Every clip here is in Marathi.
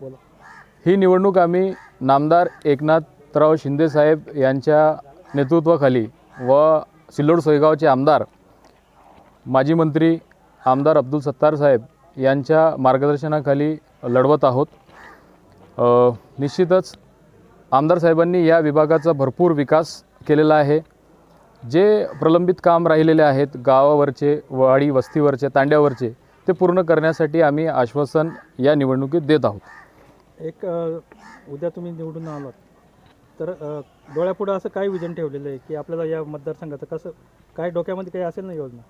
बोला. ही निवडणूक आम्ही नामदार एकनाथराव शिंदेसाहेब यांच्या नेतृत्वाखाली व सिल्लोड सोयगावचे आमदार माजी मंत्री आमदार अब्दुल सत्तार साहेब यांच्या मार्गदर्शनाखाली लढवत आहोत. निश्चितच आमदार साहेबांनी या विभागाचा भरपूर विकास केलेला आहे. जे प्रलंबित काम राहिलेले आहेत गावावरचे वाडी वस्तीवरचे तांड्यावरचे ते पूर्ण करण्यासाठी आम्ही आश्वासन या निवडणुकीत देत आहोत. एक अ, उद्या तुम्ही निवडून आलात. तर अ, डोळ्यापुढं असं काय विजन ठेवलेलं आहे? की आपल्याला या मतदारसंघाचं कसं काय डोक्यामध्ये काही असेल ना योजना?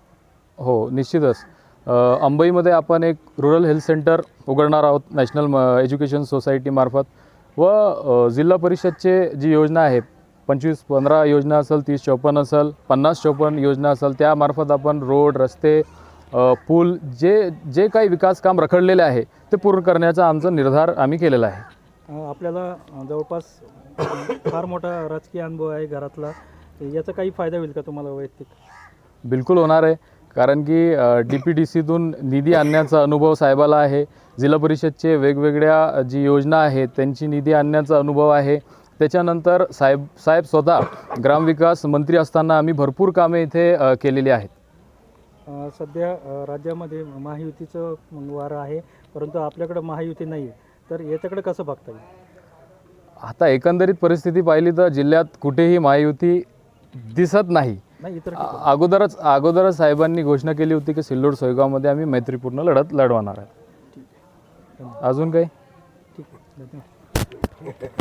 हो निश्चितच. अ, अंबईमध्ये आपण एक रुरल हेल्थ सेंटर उघडणार आहोत नॅशनल म एज्युकेशन सोसायटीमार्फत व अ, जिल्हा परिषदचे जी योजना आहे पंचवीस पंधरा योजना असेल तीस चौपन्न असेल पन्नास चौपन्न योजना असेल त्यामार्फत आपण रोड रस्ते पूल जे जे काही विकास काम रखडलेले आहे ते पूर्ण करण्याचा आमचा निर्धार आम्ही केलेला आहे. आपल्याला जवळपास फार मोठा राजकीय अनुभव आहे घरातला. याचा काही फायदा होईल का तुम्हाला वैयक्तिक? बिलकुल होणार आहे. कारण की डी पी डी सीतून निधी आणण्याचा अनुभव साहेबाला आहे. जिल्हा परिषदचे वेगवेगळ्या जी योजना आहेत त्यांची निधी आणण्याचा अनुभव आहे. त्याच्यानंतर साहेब साहेब स्वतः ग्रामविकास मंत्री असताना आम्ही भरपूर कामे इथे केलेली आहेत. सध्या राज्यामध्ये महायुतीचं वारं आहे परंतु आपल्याकडं महायुती नाही आहे तर याच्याकडे कसं बघता येईल? आता एकंदरीत परिस्थिती पाहिली तर जिल्ह्यात कुठेही महायुती दिसत नाही. अगोदरच अगोदरच साहेबांनी घोषणा केली होती की सिल्लोड सोयगावमध्ये आम्ही मैत्रीपूर्ण लढत लढवणार आहे. अजून काही? ठीक आहे. धन्यवाद.